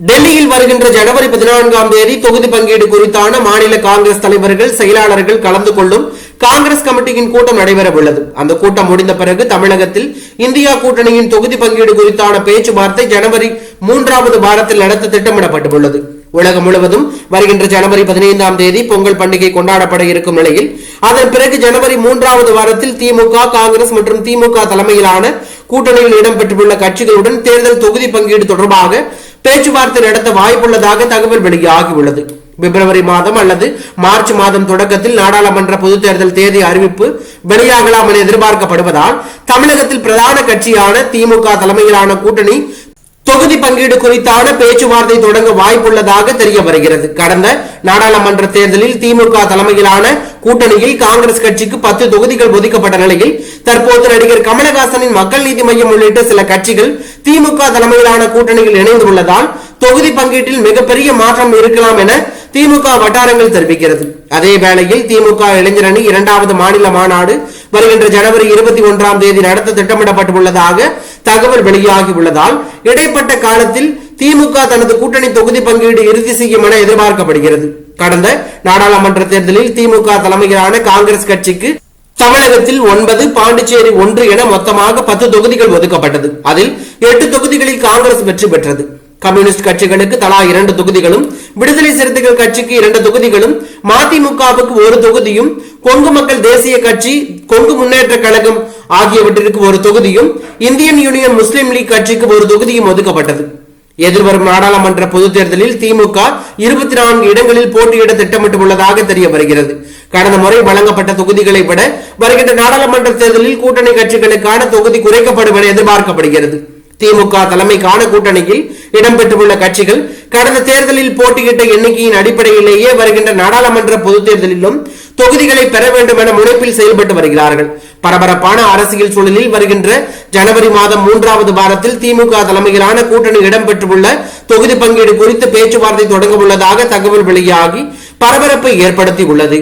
டெல்லியில் வருகின்ற ஜனவரி பதினான்காம் தேதி தொகுதி பங்கீடு குறித்தான மாநில காங்கிரஸ் தலைவர்கள் செயலாளர்கள் கலந்து கொள்ளும் காங்கிரஸ் கமிட்டியின் கூட்டம் நடைபெற உள்ளது அந்த கூட்டம் முடிந்த பிறகு தமிழகத்தில் இந்தியா கூட்டணியின் தொகுதி பங்கீடு குறித்தான பேச்சுவார்த்தை ஜனவரி மூன்றாவது வாரத்தில் நடத்த திட்டமிடப்பட்டுள்ளது. உலகம் முழுவதும் வருகின்ற ஜனவரி பதினைந்தாம் தேதி பொங்கல் பண்டிகை கொண்டாடப்பட இருக்கும் நிலையில் அதன் பிறகு ஜனவரி மூன்றாவது வாரத்தில் திமுக காங்கிரஸ் மற்றும் திமுக தலைமையிலான கூட்டணியில் இடம்பெற்றுள்ள கட்சிகளுடன் தேர்தல் தொகுதி பங்கீடு தொடர்பாக பேச்சுவார்த்தை நடத்த வாய்ப்புள்ளதாக தகவல் வெளியாகியுள்ளது. பிப்ரவரி மாதம் அல்லது மார்ச் மாதம் தொடக்கத்தில் நாடாளுமன்ற பொதுத் தேர்தல் தேதி அறிவிப்பு வெளியாகலாம் என எதிர்பார்க்கப்படுவதால் தமிழகத்தில் பிரதான கட்சியான திமுக தலைமையிலான கூட்டணி தொகுதி பங்கீடு குறித்தான பேச்சுவார்த்தை தொடங்க வாய்ப்புள்ளதாக தெரிய வருகிறது. கடந்த நாடாளுமன்ற தேர்தலில் திமுக தலைமையிலான கூட்டணியில் காங்கிரஸ் கட்சிக்கு பத்து தொகுதிகள் ஒதுக்கப்பட்ட நிலையில் தற்போது நடிகர் கமலஹாசனின் மக்கள் நீதி மையம் உள்ளிட்ட சில கட்சிகள் திமுக தலைமையிலான கூட்டணியில் இணைந்துள்ளதால் தொகுதி பங்கீட்டில் மிகப்பெரிய மாற்றம் இருக்கலாம் என திமுக வட்டாரங்கள் தெரிவிக்கிறது. அதே வேளையில் திமுக இளைஞரணி இரண்டாவது மாநில மாநாடு வருகின்ற ஜனவரி இருபத்தி ஒன்றாம் தேதி நடத்த திட்டமிடப்பட்டுள்ளதாக தகவல் வெளியாகி உள்ளதால் இடைப்பட்ட காலத்தில் திமுக தனது கூட்டணி தொகுதி பங்கீடு இறுதி செய்யும் என எதிர்பார்க்கப்படுகிறது. கடந்த நாடாளுமன்ற தேர்தலில் திமுக தலைமையிலான காங்கிரஸ் கட்சிக்கு தமிழகத்தில் ஒன்பது பாண்டிச்சேரி ஒன்று என மொத்தமாக பத்து தொகுதிகள் ஒதுக்கப்பட்டது. அதில் எட்டு தொகுதிகளில் காங்கிரஸ் வெற்றி பெற்றது. கம்யூனிஸ்ட் கட்சிகளுக்கு தலா இரண்டு தொகுதிகளும் விடுதலை சிறுத்தைகள் கட்சிக்கு இரண்டு தொகுதிகளும் மதிமுகவுக்கு ஒரு தொகுதியும் கொங்கு மக்கள் தேசிய கட்சி கொங்கு முன்னேற்ற கழகம் ஆகியவற்றிற்கு ஒரு தொகுதியும் இந்தியன் யூனியன் முஸ்லிம் லீக் கட்சிக்கு ஒரு தொகுதியும் ஒதுக்கப்பட்டது. எதிர்வரும் நாடாளுமன்ற பொதுத் தேர்தலில் திமுக இருபத்தி நான்கு இடங்களில் போட்டியிட திட்டமிட்டுள்ளதாக தெரிய வருகிறது. கடந்த முறை வழங்கப்பட்ட தொகுதிகளை விட வருகின்ற நாடாளுமன்ற தேர்தலில் கூட்டணி கட்சிகளுக்கான தொகுதி குறைக்கப்படும் என எதிர்பார்க்கப்படுகிறது. திமுக தலைமைக்கான கூட்டணியில் இடம்பெற்றுள்ள கட்சிகள் கடந்த தேர்தலில் போட்டியிட்ட எண்ணிக்கையின் அடிப்படையிலேயே வருகின்ற நாடாளுமன்ற பொதுத் தேர்தலிலும் தொகுதிகளை பெற வேண்டும் என முனைப்பில் செயல்பட்டு வருகிறார்கள். பரபரப்பான அரசியல் சூழலில் வருகின்ற ஜனவரி மாதம் மூன்றாவது வாரத்தில் திமுக தலைமையிலான கூட்டணி இடம்பெற்றுள்ள தொகுதி பங்கீடு குறித்து பேச்சுவார்த்தை தொடங்க உள்ளதாக தகவல் வெளியாகி பரபரப்பை ஏற்படுத்தி உள்ளது